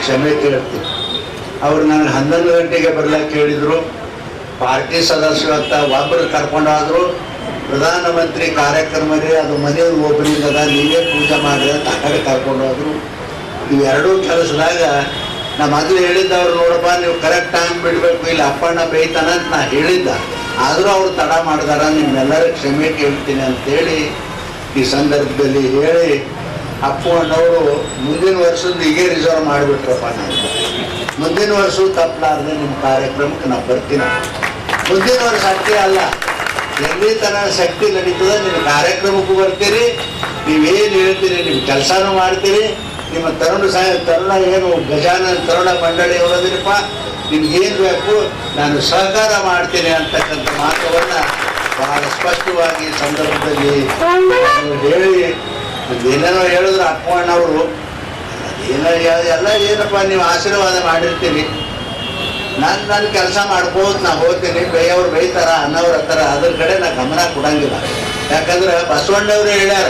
ಕ್ಷಮೆ ಕೇಳ್ತೀನಿ. ಅವ್ರು ನನಗೆ ಹನ್ನೊಂದು ಗಂಟೆಗೆ ಬರ್ಲಿಕ್ಕೆ ಹೇಳಿದ್ರು ಪಾರ್ಟಿ ಸದಸ್ಯರು ಅಂತ ಒಬ್ಬರು ಕರ್ಕೊಂಡಾದ್ರು. ಪ್ರಧಾನಮಂತ್ರಿ ಕಾರ್ಯಕ್ರಮ ರೀ ಅದು ಮನೆ ಓಪನಿಂಗ್ ಅದ ನೀವೇ ಪೂಜೆ ಮಾಡಿದ ಅಂತ ಕಡೆ ಎರಡೂ ಹೋದ್ರು ಇವೆರಡೂ ಕೆಲಸದಾಗ ನಮ್ಮ ಮೊದಲು ಹೇಳಿದ್ದವ್ರು ನೋಡಪ್ಪ, ನೀವು ಕರೆಕ್ಟ್ ಟೈಮ್ ಬಿಡಬೇಕು, ಇಲ್ಲ ಅಪ್ಪಣ್ಣ ಬೇಯ್ತಾನ ಅಂತ ನಾ ಹೇಳಿದ್ದ. ಆದರೂ ಅವ್ರು ತಡ ಮಾಡಿದಾರ, ನಿಮ್ಮೆಲ್ಲರ ಕ್ಷಮೆ ಕೇಳ್ತೀನಿ ಅಂತೇಳಿ ಈ ಸಂದರ್ಭದಲ್ಲಿ ಹೇಳಿ ಅಪ್ಪು ಅಣ್ಣವರು ಮುಂದಿನ ವರ್ಷದ ಹೀಗೆ ರಿಸರ್ವ್ ಮಾಡಿಬಿಟ್ರಪ್ಪ ನಾನು. ಮುಂದಿನ ವರ್ಷ ತಪ್ಪಲಾರ್ದೆ ನಿಮ್ಮ ಕಾರ್ಯಕ್ರಮಕ್ಕೆ ನಾವು ಬರ್ತೀನಿ. ಮುಂದಿನ ವರ್ಷ ಅಷ್ಟೇ ಅಲ್ಲ ಎಲ್ಲಿ ತನ ಶಕ್ತಿ ನಡೀತದ ನಿಮ್ಮ ಕಾರ್ಯಕ್ರಮಕ್ಕೂ ಬರ್ತೀರಿ ನೀವೇನು ಹೇಳ್ತೀರಿ ನಿಮ್ಮ ಕೆಲಸನೂ ಮಾಡ್ತೀರಿ ನಿಮ್ಮ ತರುಣ ಸಹ ತರುಣ ಏನು ಗಜಾನ ತರುಣ ಮಂಡಳಿ ಅವರದಿರಪ್ಪ ನಿಮ್ಗೇನು ಬೇಕು ನಾನು ಸಹಕಾರ ಮಾಡ್ತೀನಿ ಅಂತಕ್ಕಂಥ ಮಾತವನ್ನ ಬಹಳ ಸ್ಪಷ್ಟವಾಗಿ ಸಂದರ್ಭದಲ್ಲಿ ನಾನು ಹೇಳಿ ಏನೇನೋ ಹೇಳಿದ್ರು ಅಪ್ಪಣ್ಣವರು ಏನೋ ಎಲ್ಲ ಏನಪ್ಪ ನೀವು ಆಶೀರ್ವಾದ ಮಾಡಿರ್ತೀರಿ. ನಾನು ನನ್ನ ಕೆಲಸ ಮಾಡ್ಬೋದು, ನಾ ಹೋಗ್ತೀನಿ. ಬೇಯವ್ರು ಬೈತಾರ ಅನ್ನವ್ರ ಹತ್ತಾರ ಅದ್ರ ಕಡೆ ನಾ ಗಮನ ಕೊಡಂಗಿಲ್ಲ. ಯಾಕಂದ್ರೆ ಬಸವಣ್ಣವ್ರು ಹೇಳ್ಯಾರ,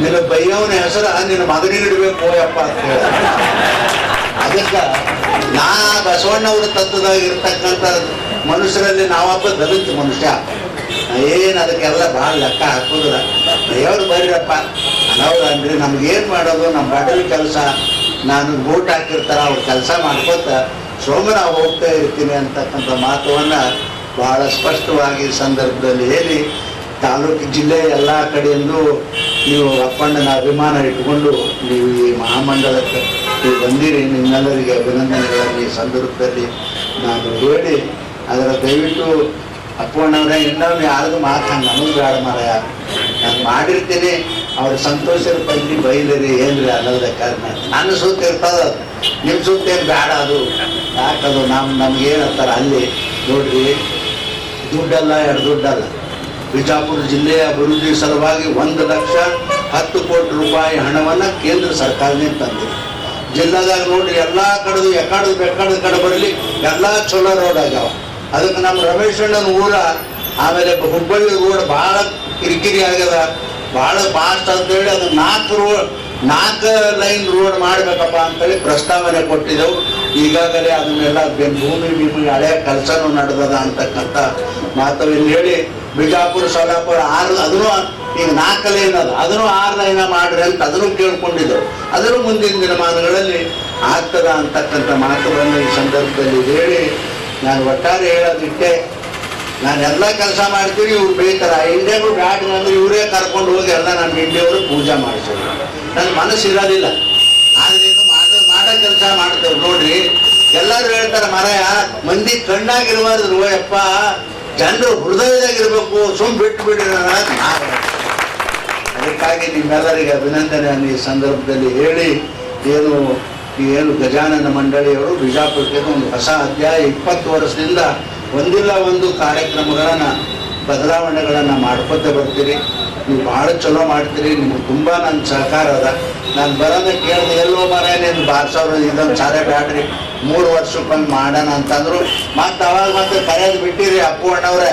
ನಿನ್ನ ಬೈಯವನ ಹೆಸರ ನಿನ್ನ ಮಗನಿಗೆ ಇಡಬೇಕು ಅಂತ ಹೇಳ. ಅದಕ್ಕೆ ನಾ ಬಸವಣ್ಣವ್ರ ತತ್ವದಾಗ ಇರ್ತಕ್ಕಂಥ ಮನುಷ್ಯರಲ್ಲಿ ನಾವಪ್ಪ ದಲಿತ ಮನುಷ್ಯ. ಏನು ಅದಕ್ಕೆಲ್ಲ ಭಾಳ ಲೆಕ್ಕ ಹಾಕೋದಿಲ್ಲ. ದೇವ್ರು ಬರ್ರಪ್ಪ ಅನ್ನೋರು ಅಂದ್ರೆ ನಮ್ಗೇನು ಮಾಡೋದು? ನಮ್ಮ ಬಡಲ ಕೆಲಸ. ನಾನು ಬೂಟ್ ಹಾಕಿರ್ತಾರ, ಅವ್ರ ಕೆಲಸ ಮಾಡ್ಕೋತ ಸೋಮನ ಹೋಗ್ತಾ ಇರ್ತೀನಿ ಅಂತಕ್ಕಂಥ ಮಾತುವನ್ನ ಬಹಳ ಸ್ಪಷ್ಟವಾಗಿ ಸಂದರ್ಭದಲ್ಲಿ ಹೇಳಿ, ತಾಲೂಕು ಜಿಲ್ಲೆ ಎಲ್ಲ ಕಡೆಯಿಂದೂ ನೀವು ಅಪ್ಪಣ್ಣನ ಅಭಿಮಾನ ಇಟ್ಕೊಂಡು ನೀವು ಈ ಮಹಾಮಂಡಲಕ್ಕೆ ನೀವು ಬಂದಿರಿ. ನಿಮ್ಮೆಲ್ಲರಿಗೆ ಅಭಿನಂದನೆಗಳನ್ನು ಈ ಸಂದರ್ಭದಲ್ಲಿ ನಾನು ಹೇಳಿ, ಅದರ ದಯವಿಟ್ಟು ಅಪ್ಪಣ್ಣವ್ರೆ, ಇನ್ನೊಮ್ಮೆ ಯಾರ್ದು ಮಾತು ಹಂಗೆ ನನಗೆ ಬೇಡ ಯಾರು ನಾನು ಮಾಡಿರ್ತೀನಿ ಅವ್ರ ಸಂತೋಷದ ಪಂಚಿ ಬೈಲರಿ, ಏನ್ರಿ ಅನ್ನೋದ ಕಾರಣ ನನ್ನ ಸುತ್ತ ಇರ್ತದ ನಿಮ್ಮ ಸುತ್ತ ಏನು ಬೇಡ ಅದು. ಯಾಕದು ನಮ್ಮ ನಮ್ಗೇನಂತಾರ ಅಲ್ಲಿ, ನೋಡ್ರಿ, ದುಡ್ಡಲ್ಲ, ಎರಡು ದುಡ್ಡಲ್ಲ. ಬಿಜಾಪುರ ಜಿಲ್ಲೆಯ ಅಭಿವೃದ್ಧಿ ಸಲುವಾಗಿ ಒಂದು ಲಕ್ಷ ಹತ್ತು ಕೋಟಿ ರೂಪಾಯಿ ಹಣವನ್ನು ಕೇಂದ್ರ ಸರ್ಕಾರನೇ ತಂದಿದೆ. ಜಿಲ್ಲಾದಾಗ ನೋಡ್ರಿ, ಎಲ್ಲ ಕಡೆದು ಎಕಾಡದು ಬೆಕ್ಕಡದ ಕಡೆ ಬರಲಿ, ಎಲ್ಲ ಚಲೋ ರೋಡ್ ಆಗ್ಯಾವ. ಅದಕ್ಕೆ ನಮ್ಮ ರಮೇಶ್ ಅಣ್ಣನ ಊರ ಆಮೇಲೆ ಹುಬ್ಬಳ್ಳಿ ರೋಡ್ ಭಾಳ ಕಿರಿಕಿರಿ ಆಗ್ಯದ. ಭಾಳ ಫಾಸ್ಟ್ ಅಂತೇಳಿ ಅದು ನಾಲ್ಕು ರೋಡ್ ನಾಲ್ಕು ಲೈನ್ ರೋಡ್ ಮಾಡ್ಬೇಕಪ್ಪ ಅಂತೇಳಿ ಪ್ರಸ್ತಾವನೆ ಕೊಟ್ಟಿದ್ದೆವು. ಈಗಾಗಲೇ ಅದನ್ನೆಲ್ಲ ಭೂಮಿ ಭೂಮಿ ಹಳೆಯ ಕೆಲಸನೂ ನಡೆದದ ಅಂತಕ್ಕಂಥ ಇಲ್ಲಿ ಹೇಳಿ ಬಿಜಾಪುರ, ಸೋಲಾಪುರ ಆರು, ಅದನ್ನು ಈಗ ನಾಲ್ಕು ಲೈನ್ ಅದು. ಅದನ್ನು ಆರು ಲೈನ ಮಾಡ್ರಿ ಅಂತ ಅದನ್ನು ಕೇಳ್ಕೊಂಡಿದ್ದೆವು. ಅದನ್ನು ಮುಂದಿನ ದಿನಮಾನಗಳಲ್ಲಿ ಆಗ್ತದ ಅಂತಕ್ಕಂಥ ಮಾತುಗಳನ್ನು ಈ ಸಂದರ್ಭದಲ್ಲಿ ಹೇಳಿ ನಾನು ಒಟ್ಟಾರೆ ಹೇಳೋದಿಟ್ಟೆ ನಾನು ಎಲ್ಲ ಕೆಲಸ ಮಾಡ್ತೀನಿ, ಇವ್ರು ಬೈತಾರ ಇಂಡಿಯಾಗೂ ಘಾಟ್ ಅಂದ್ರೆ ಇವರೇ ಕರ್ಕೊಂಡು ಹೋಗಿ ಎಲ್ಲ ನಮ್ಮ ಇಂಡಿಯವರು ಪೂಜೆ ಮಾಡಿಸೋದು. ನನ್ನ ಮನಸ್ಸು ಇರೋದಿಲ್ಲ. ಆದ್ರೆ ಇದು ಮಾಡೋ ಮಾಡೋ ಕೆಲಸ ಮಾಡ್ತೇವೆ ನೋಡ್ರಿ. ಎಲ್ಲರೂ ಹೇಳ್ತಾರೆ, ಮರಯ, ಮಂದಿ ಕಣ್ಣಾಗಿರ್ಬಾರ್ದು ಯಪ್ಪ ಜನರು ಹೃದಯದಾಗಿರ್ಬೇಕು ಸುಮ್ ಬಿಟ್ಟು ಬಿಡ್ರಿ ಅದಕ್ಕಾಗಿ ನಿಮ್ಮೆಲ್ಲರಿಗೆ ಅಭಿನಂದನೆಯನ್ನು ಈ ಸಂದರ್ಭದಲ್ಲಿ ಹೇಳಿ, ಏನು ಏನು ಗಜಾನನ ಮಂಡಳಿಯವರು ಬಿಜಾಪುರಕ್ಕೆ ಒಂದು ಹೊಸ ಅಧ್ಯಾಯ ಇಪ್ಪತ್ತು ವರ್ಷದಿಂದ ಒಂದಿಲ್ಲ ಒಂದು ಕಾರ್ಯಕ್ರಮಗಳನ್ನು, ಬದಲಾವಣೆಗಳನ್ನು ಮಾಡ್ಕೊತ ಬರ್ತೀರಿ. ನೀವು ಭಾಳ ಚಲೋ ಮಾಡ್ತೀರಿ. ನಿಮ್ಗೆ ತುಂಬ ನನ್ನ ಸಹಕಾರ ಅದ. ನಾನು ಬರೋದ ಕೇಳಿದೆ, ಎಲ್ಲೋ ಮರ ನೀನು ಸಾವಿರ ಇದೊಂದು ಬ್ಯಾಡ್ರಿ. ಮೂರು ವರ್ಷಕ್ಕೊಮ್ಮೆ ಮಾಡೋಣ ಅಂತಂದ್ರು. ಮತ್ತೆ ಅವಾಗ ಮತ್ತೆ ಕರೆಯೋದು ಬಿಟ್ಟಿರಿ ಅಪ್ಪು ಅಣ್ಣವ್ರೆ.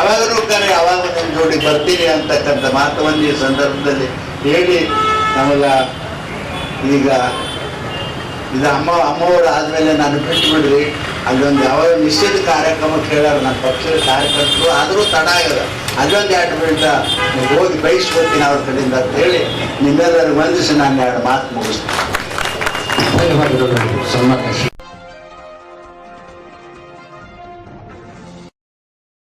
ಅವಾಗಲೂ ಕರೆ, ಅವಾಗ ನಿಮ್ಮ ಜೋಡಿ ಬರ್ತೀರಿ ಅಂತಕ್ಕಂಥ ಮಾತುವನ್ನು ಈ ಸಂದರ್ಭದಲ್ಲಿ ಹೇಳಿ. ನಮಗ ಈಗ ಇದು ಅಮ್ಮ, ಅಮ್ಮವರು ಆದಮೇಲೆ ನಾನು ಬಿಟ್ಟು ಬಿಡ್ರಿ ಅಲ್ಲೊಂದು ಯಾವ ನಿಶ್ಚಿತ ಕಾರ್ಯಕ್ರಮಕ್ಕೆ ಹೇಳ್ಯಾರ ನನ್ನ ಪಕ್ಷದ ಕಾರ್ಯಕರ್ತರು, ಆದರೂ ತಡ ಆಗ್ಯದ ಅದೊಂದು ಎರಡು ಮಿನಿಟ ಹೋಗಿ ಬಯಸ್ಕೊತೀನಿ ಅವ್ರ ಕಡೆಯಿಂದ ಅಂತ ಹೇಳಿ ನಿಮ್ಮೆಲ್ಲರಿಗೂ ವಂದಿಸಿ ನಾನು ಎರಡು ಮಾತು ಮುಗಿಸ್ತೀನಿ. ಧನ್ಯವಾದಗಳು